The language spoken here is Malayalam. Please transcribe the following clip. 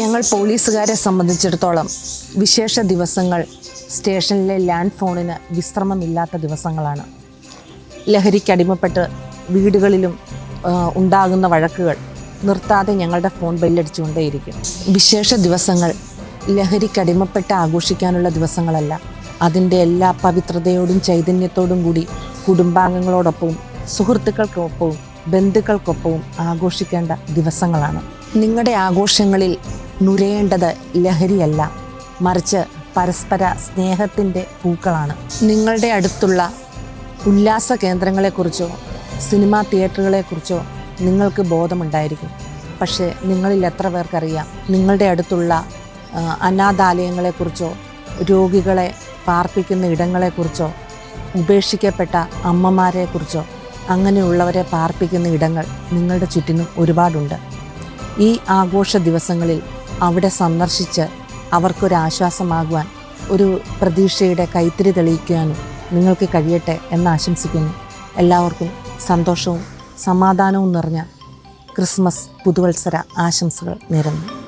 ഞങ്ങൾ പോലീസുകാരെ സംബന്ധിച്ചിടത്തോളം വിശേഷ ദിവസങ്ങൾ സ്റ്റേഷനിലെ ലാൻഡ് ഫോണിന് വിശ്രമമില്ലാത്ത ദിവസങ്ങളാണ്. ലഹരിക്കടിമപ്പെട്ട് വീടുകളിലും ഉണ്ടാകുന്ന വഴക്കുകൾ നിർത്താതെ ഞങ്ങളുടെ ഫോൺ ബെല്ലടിച്ചുകൊണ്ടേയിരിക്കും. വിശേഷ ദിവസങ്ങൾ ലഹരിക്കടിമപ്പെട്ട് ആഘോഷിക്കാനുള്ള ദിവസങ്ങളല്ല. അതിന്റെ എല്ലാ പവിത്രതയോടും ചൈതന്യത്തോടും കൂടി കുടുംബാംഗങ്ങളോടൊപ്പവും സുഹൃത്തുക്കൾക്കൊപ്പവും ബന്ധുക്കൾക്കൊപ്പവും ആഘോഷിക്കേണ്ട ദിവസങ്ങളാണ്. നിങ്ങളുടെ ആഘോഷങ്ങളിൽ നുരയേണ്ടത് ലഹരിയല്ല മറിച്ച് പരസ്പര സ്നേഹത്തിന്റെ പൂക്കളാണ്. നിങ്ങളുടെ അടുത്തുള്ള ഉല്ലാസ കേന്ദ്രങ്ങളെക്കുറിച്ചോ സിനിമാ തിയേറ്ററുകളെക്കുറിച്ചോ നിങ്ങൾക്ക് ബോധമുണ്ടായിരിക്കും. പക്ഷേ നിങ്ങളിൽ എത്ര പേർക്കറിയാം? നിങ്ങളുടെ അടുത്തുള്ള അനാഥാലയങ്ങളെക്കുറിച്ചോ രോഗികളെ പാർപ്പിക്കുന്ന ഇടങ്ങളെക്കുറിച്ചോ ഉപേക്ഷിക്കപ്പെട്ട അമ്മമാരെക്കുറിച്ചോ അങ്ങനെയുള്ളവരെ പാർപ്പിക്കുന്ന ഇടങ്ങൾ നിങ്ങളുടെ ചുറ്റിനും ഒരുപാടുണ്ട്. ഈ ആഘോഷ ദിവസങ്ങളിൽ അവിടെ സന്ദർശിച്ച് അവർക്കൊരാശ്വാസമാകുവാൻ ഒരു പ്രതീക്ഷയുടെ കൈത്തിരി തെളിയിക്കുവാനും നിങ്ങൾക്ക് കഴിയട്ടെ എന്ന് ആശംസിക്കുന്നു. എല്ലാവർക്കും സന്തോഷവും സമാധാനവും നിറഞ്ഞ ക്രിസ്മസ് പുതുവത്സര ആശംസകൾ നേരുന്നു.